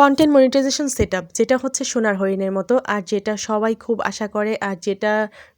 Content monetization set যেটা হচ্ছে সোনার হরিণের মতো, আর যেটা সবাই খুব আশা করে, আর যেটা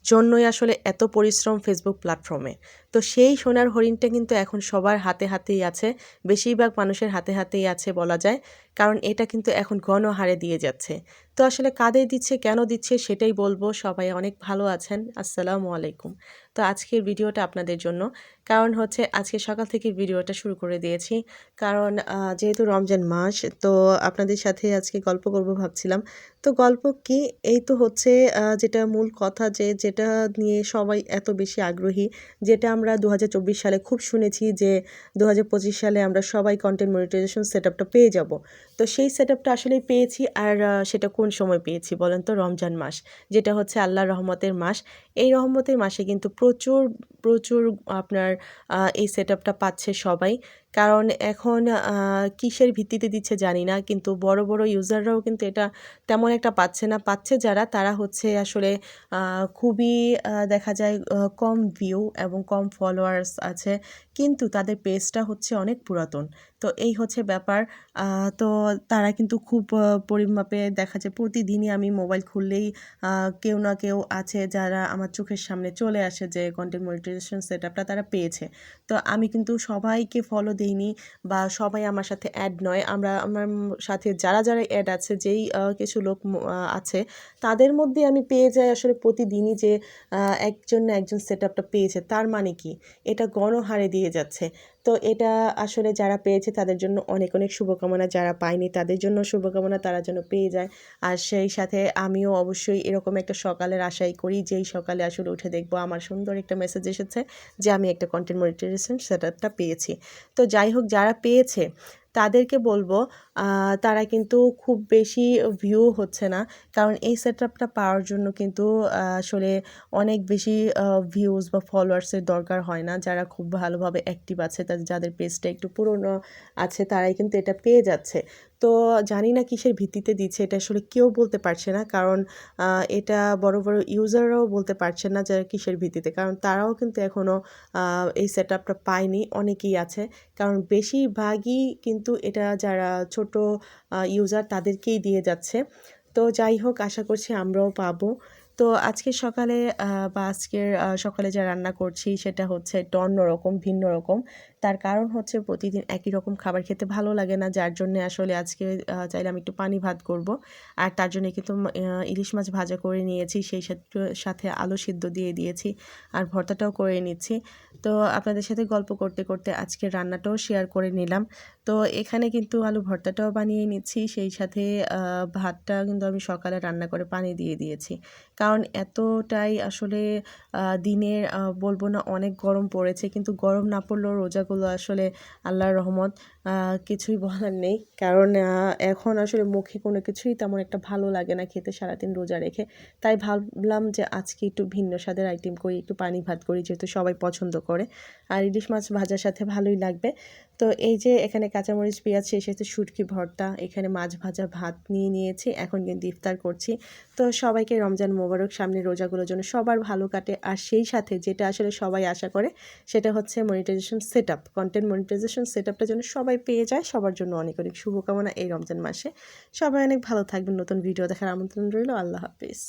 জন্যই আসলে এত পরিশ্রম ফেসবুক প্ল্যাটফর্মে তো সেই সোনার হরিণটা কিন্তু এখন সবার হাতে হাতেই আছে, বেশিরভাগ মানুষের হাতে হাতেই আছে বলা যায়, কারণ এটা কিন্তু এখন ঘন গণহারে দিয়ে যাচ্ছে। তো আসলে কাদের দিচ্ছে, কেন দিচ্ছে সেটাই বলব, সবাই অনেক ভালো আছেন, আসসালামু আলাইকুম। তো আজকের ভিডিওটা আপনাদের জন্য, কারণ হচ্ছে আজকে সকাল থেকে ভিডিওটা শুরু করে দিয়েছি, কারণ যেহেতু রমজান মাস, তো আপনাদের সাথে আজকে গল্প করব ভাবছিলাম। তো গল্প কি? এই তো হচ্ছে যেটা মূল কথা যে যেটা নিয়ে সবাই এত বেশি আগ্রহী, যেটা আমরা দু হাজার চব্বিশ সালে খুব শুনেছি যে দু হাজার পঁচিশ সালে আমরা সবাই কন্টেন্ট মনিটাইজেশন সেট পেয়ে যাব। তো সেই সেট আপটা আসলেই পেয়েছি আর সেটা কোন সময় পেয়েছি বলেন তো? রমজান মাস, যেটা হচ্ছে আল্লাহ রহমতের মাস। এই রহমতের মাসে কিন্তু প্রচুর প্রচুর আপনার এই সেট আপটা পাচ্ছে সবাই। কারণ এখন কিসের ভিত্তিতে দিচ্ছে জানি না, কিন্তু বড় বড় ইউজাররাও কিন্তু এটা তেমন একটা পাচ্ছে না। পাচ্ছে যারা, তারা হচ্ছে আসলে খুবই দেখা যায় কম ভিউ এবং কম ফলোয়ার্স আছে, কিন্তু তাদের পেজটা হচ্ছে অনেক পুরাতন। তো এই হচ্ছে ব্যাপার। তো তারা কিন্তু খুব পরিমাপে দেখা যায়, প্রতিদিনই আমি মোবাইল খুললেই কেউ না কেউ আছে যারা আমার চোখের সামনে চলে আসে যে কন্টেন্ট মনিটাইজেশন সেট আপটা তারা পেয়েছে। তো আমি কিন্তু সবাইকে ফলো দিইনি বা সবাই আমার সাথে অ্যাড নয়। আমরা, আমার সাথে যারা যারা অ্যাড আছে, যেই কিছু লোক আছে, তাদের মধ্যে আমি পেয়ে যাই আসলে প্রতিদিনই যে একজন না একজন সেট আপটা পেয়েছে, তার মানে কি? এটা গণহারে দিয়ে যাচ্ছে। তো এটা আসলে যারা পেয়েছে তাদের জন্য অনেক অনেক শুভকামনা। যারা পায়নি তাদের জন্য শুভকামনা, তারা যেন পেয়ে যায়। আর সেই সাথে আমিও অবশ্যই এরকম একটা সকালের আশাই করি, যেই সকালে আসলে উঠে দেখব আমার সুন্দর একটা মেসেজ এসেছে যে আমি একটা কন্টেন্ট মনিটাইজেশন সেটআপটা পেয়েছি। তো যাই হোক, যারা পেয়েছে তাদেরকে বলব তারা কিন্তু খুব বেশি ভিউ হচ্ছে না। কারণ এই সেট আপটা পাওয়ার জন্য কিন্তু আসলে অনেক বেশি ভিউজ বা ফলোয়ার্সের দরকার হয় না। যারা খুব ভালোভাবে অ্যাক্টিভ আছে তাদের যাদের পেজটা একটু পুরনো আছে, তারাই কিন্তু এটা পেয়ে যাচ্ছে। তো জানি না কিসের ভিত্তিতে দিচ্ছে, এটা আসলে কেউ বলতে পারছে না। কারণ এটা বড় বড় ইউজাররাও বলতে পারছে না যে কিসের ভিত্তিতে। কারণ তারাও কিন্তু এখনও এই সেট আপটা পায়নি, অনেকেই আছে। কারণ বেশিরভাগই কিন্তু এটা যারা ইউজার তাদেরকেই দিয়ে যাচ্ছে। তো যাই হোক, আশা করছি আমরাও পাবো। তো আজকে সকালে বা আজকের সকালে যা রান্না করছি সেটা হচ্ছে একটু অন্যরকম ভিন্ন রকম। তার কারণ হচ্ছে প্রতিদিন একই রকম খাবার খেতে ভালো লাগে না, যার জন্য আসলে আজকে চাইলাম একটু পানি ভাত করব। আর তার জন্য কিন্তু ইলিশ মাছ ভাজা করে নিয়েছি, সেই সাথে আলু সিদ্ধ দিয়ে দিয়েছি আর ভর্তাটাও করে নিচ্ছি। তো আপনাদের সাথে গল্প করতে করতে আজকে রান্নাটাও শেয়ার করে নিলাম। তো এখানে কিন্তু আলু ভর্তাটাও বানিয়ে নিচ্ছি। সেই সাথে ভাতটা কিন্তু আমি সকালে রান্না করে পানি দিয়ে দিয়েছি। কারণ এতটাই আসলে দিনের বলব না অনেক গরম পড়েছে। কিন্তু গরম না পড়লেও রোজাগুলো আসলে আল্লাহর রহমত। কিছুই বলার নেই। কারণ এখন আসলে মুখে কোনো কিছুই তেমন একটা ভালো লাগে না খেতে, সারাদিন রোজা রেখে। তাই ভাবলাম যে আজকে একটু ভিন্ন স্বাদের আইটেম করি, একটু পানি ভাত করি, যেহেতু সবাই পছন্দ করে। আর ইলিশ মাছ ভাজার সাথে ভালোই লাগবে। তো এই যে এখানে কাঁচামরিচ, পেঁয়াজ, সেই সাথে শুটকি ভর্তা, এখানে মাছ ভাজা ভাত নিয়ে নিয়েছি, এখন কিন্তু ইফতার করছি। তো সবাইকে রমজান মোবারক, সামনে রোজাগুলোর জন্য সবার ভালো কাটে। আর সেই সাথে যেটা আসলে সবাই আশা করে, সেটা হচ্ছে monetisation set up content monetisation set আপটা যেন জন্য সবাই পেয়ে যায়। সবার জন্য অনেক অনেক শুভকামনা এই রমজান মাসে। সবাই অনেক ভালো থাকবেন। নতুন ভিডিও দেখার আমন্ত্রণ রইল। আল্লাহ হাফিজ।